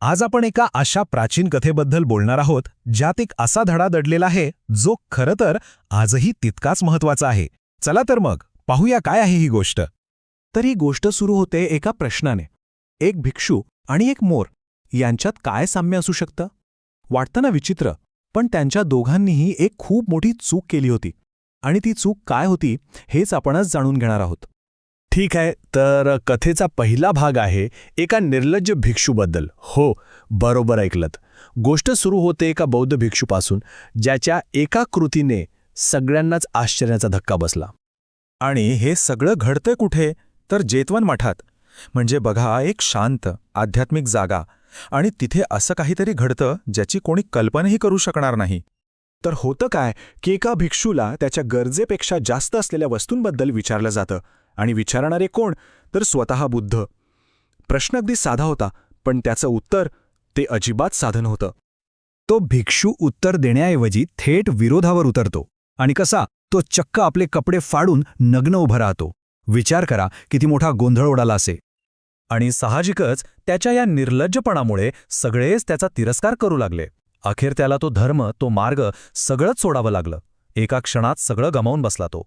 आज आपण एका अशा प्राचीन कथेबद्दल बोलणार आहोत ज्यात एक असा धडा दडलेला आहे जो खरं तर आजही तितकाच महत्त्वाचा आहे. चला तर मग पाहूया काय आहे ही गोष्ट. तर ही गोष्ट सुरू होते एका प्रश्नाने. एक भिक्षू आणि एक मोर यांच्यात काय साम्य असू शकतं? वाटतं ना विचित्र पण त्यांच्या दोघांनीही एक खूप मोठी चूक केली होती. आणि ती चूक काय होती हेच आपणच जाणून घेणार आहोत. ठीक आहे तर कथेचा पहिला भाग आहे एका निर्लज्ज भिक्षूबद्दल. हो बरोबर ऐकलत. गोष्ट सुरू होते एका बौद्ध भिक्षूपासून ज्याच्या एका कृतीने सगळ्यांनाच आश्चर्याचा धक्का बसला. आणि हे सगळं घडतंय कुठे? तर जेतवन मठात. म्हणजे बघा एक शांत आध्यात्मिक जागा. आणि तिथे असं काहीतरी घडतं ज्याची कोणी कल्पनाही करू शकणार नाही. तर होतं काय की एका भिक्षूला त्याच्या गरजेपेक्षा जास्त असलेल्या वस्तूंबद्दल विचारलं जातं. आणि विचारणारे कोण? तर स्वतः बुद्ध. प्रश्न अगदी साधा होता पण त्याचं उत्तर ते अजिबात साधन होतं तो भिक्षू उत्तर देण्याऐवजी थेट विरोधावर उतरतो. आणि कसा? तो चक्क आपले कपडे फाडून नग्न उभा राहतो. विचार करा किती मोठा गोंधळ उडाला असे. आणि साहजिकच त्याच्या या निर्लज्जपणामुळे सगळेच त्याचा तिरस्कार करू लागले. अखेर त्याला तो धर्म तो मार्ग सगळंच सोडावं लागलं. एका क्षणात सगळं गमावून बसला तो.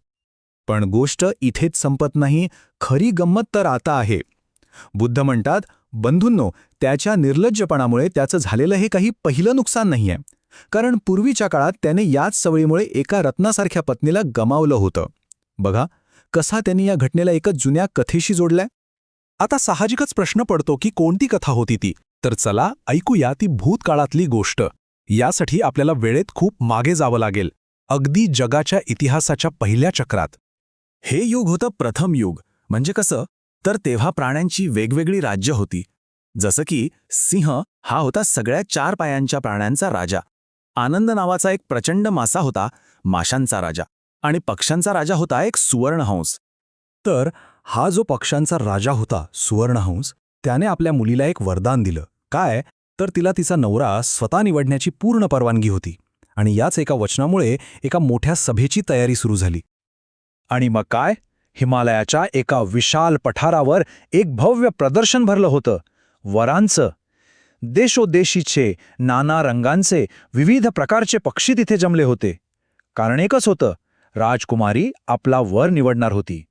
पण गोष्ट इथेच संपत नाही खरी गंमत तर आता आहे. बुद्ध म्हणतात बंधूंनो त्याच्या निर्लज्जपणामुळे त्याचं झालेलं हे काही पहिलं नुकसान नाहीये. कारण पूर्वीच्या काळात त्याने याच सवयीमुळे एका रत्नासारख्या पत्नीला गमावलं होतं. बघा कसा त्यांनी या घटनेला एका जुन्या कथेशी जोडलाय. आता साहजिकच प्रश्न पडतो की कोणती कथा होती ती. तर चला ऐकूया ती भूतकाळातली गोष्ट. यासाठी आपल्याला वेळेत खूप मागे जावं लागेल. अगदी जगाच्या इतिहासाच्या पहिल्या चक्रात. हे युग होतं प्रथम युग. म्हणजे कसं? तर तेव्हा प्राण्यांची वेगवेगळी राज्य होती. जसं की सिंह हा होता सगळ्या चार पायांच्या प्राण्यांचा राजा. आनंद नावाचा एक प्रचंड मासा होता माशांचा राजा. आणि पक्ष्यांचा राजा होता एक सुवर्णहंस. तर हा जो पक्ष्यांचा राजा होता सुवर्णहंस त्याने आपल्या मुलीला एक वरदान दिलं. काय? तर तिला तिचा नवरा स्वतः निवडण्याची पूर्ण परवानगी होती. आणि याच एका वचनामुळे एका मोठ्या सभेची तयारी सुरू झाली. आणि मग काय? हिमालयाच्या एका विशाल पठारावर एक भव्य प्रदर्शन भरलं होतं. वरांचं. देशोदेशीचे नाना रंगांचे विविध प्रकारचे पक्षी तिथे जमले होते. कारण एकच होतं राजकुमारी आपला वर निवडणार होती.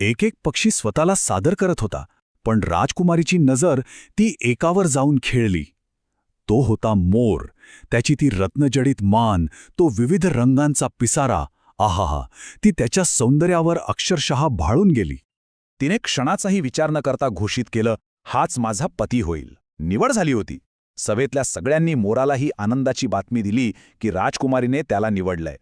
एक एक पक्षी स्वतःला सादर करत होता पण राजकुमारीची नजर ती एकावर जाऊन खेळली. तो होता मोर त्याची ती रत्नजडित मान तो विविध रंगांचा पिसारा आहाहा ती त्याच्या सौंदर्यावर अक्षरशः भाळून गेली. तिने क्षणाचाही विचार न करता घोषित केलं हाच माझा पती होईल. निवड झाली होती. सभेतल्या सगळ्यांनी मोराला ही आनंदाची बातमी दिली की राजकुमारीने त्याला निवडलंय.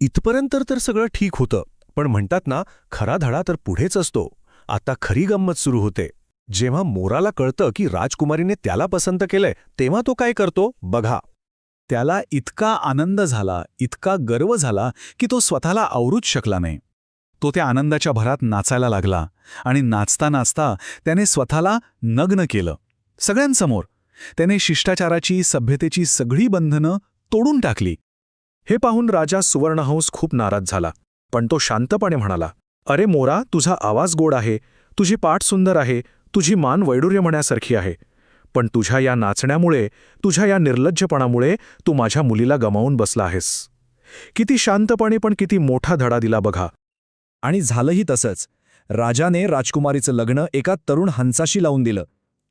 इथपर्यंत तर सगळं ठीक होतं पण म्हणतात ना खरा धडा तर पुढेच असतो. आता खरी गंमत सुरू होते. जेव्हा मोराला कळतं की राजकुमारीने त्याला पसंत केलंय तेव्हा तो काय करतो? बघा. त्याला इतका आनंद झाला इतका गर्व झाला की तो स्वतःला आवरूच शकला नाही. तो त्या आनंदाच्या भरात नाचायला लागला आणि नाचता नाचता त्याने स्वतःला नग्न केलं. सगळ्यांसमोर त्याने शिष्टाचाराची सभ्यतेची सगळी बंधनं तोडून टाकली. हे पाहून राजा सुवर्णहंस खूप नाराज झाला. पण तो शांतपणे म्हणाला अरे मोरा तुझा आवाज गोड आहे. तुझी पाठ सुंदर आहे. तुझी मान वैडूर्य म्हणण्यासारखी आहे. पण तुझ्या या नाचण्यामुळे तुझ्या या निर्लज्जपणामुळे तू माझ्या मुलीला गमावून बसला आहेस. किती शांतपणे पण किती मोठा धडा दिला बघा. आणि झालंही तसंच. राजाने राजकुमारीचं लग्न एका तरुण हंसाशी लावून दिलं.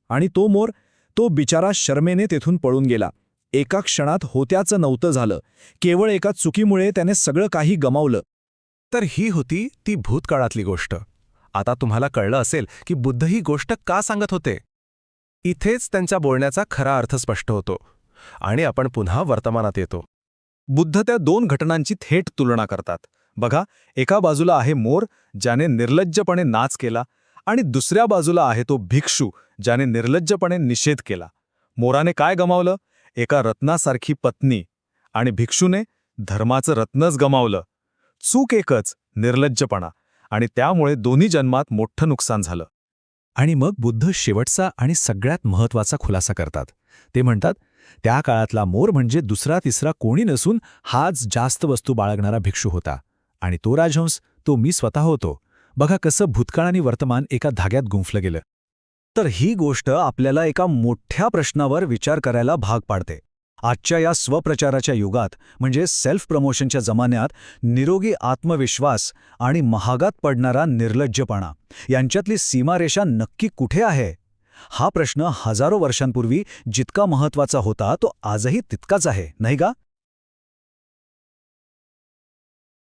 आणि तो मोर तो बिचारा शर्मेने तेथून पळून गेला. एका क्षणात होत्याचं नव्हतं झालं. केवळ एका चुकीमुळे त्याने सगळं काही गमावलं. तर ही होती ती भूतकाळातली गोष्ट. आता तुम्हाला कळलं असेल की बुद्ध ही गोष्ट का सांगत होते? इथेच त्यांच्या बोलण्याचा खरा अर्थ स्पष्ट होतो आणि आपण पुन्हा वर्तमानात येतो. बुद्ध त्या दोन घटनांची थेट तुलना करतात. बघा एका बाजूला आहे मोर ज्याने निर्लज्जपणे नाच केला आणि दुसऱ्या बाजूला आहे तो भिक्षू ज्याने निर्लज्जपणे निषेध केला. मोराने काय गमावलं? एका रत्नासारखी पत्नी आणि भिक्षूने धर्माचं रत्नच गमावलं. चूक एकच निर्लज्जपणा आणि त्यामुळे दोन्ही जन्मात मोठं नुकसान झालं. आणि मग बुद्ध शेवटचा आणि सगळ्यात महत्त्वाचा खुलासा करतात. ते म्हणतात त्या काळातला मोर म्हणजे दुसरा तिसरा कोणी नसून हाच जास्त वस्तू बाळगणारा भिक्षू होता. आणि तो राजहंस तो मी स्वतः होतो. बघा कसं भूतकाळ आणि वर्तमान एका धाग्यात गुंफलं गेलं. तर ही गोष्ट आपल्याला एका मोठ्या प्रश्नावर विचार करायला भाग पाडते. आजच्या या स्वप्रचाराच्या युगात म्हणजे सेल्फ प्रमोशनच्या जमान्यात निरोगी आत्मविश्वास आणि महागात पडणारा निर्लज्जपणा यांच्यातली सीमारेषा नक्की कुठे आहे? हा प्रश्न हजारो वर्षांपूर्वी जितका महत्त्वाचा होता तो आजही तितकाच आहे नाही का?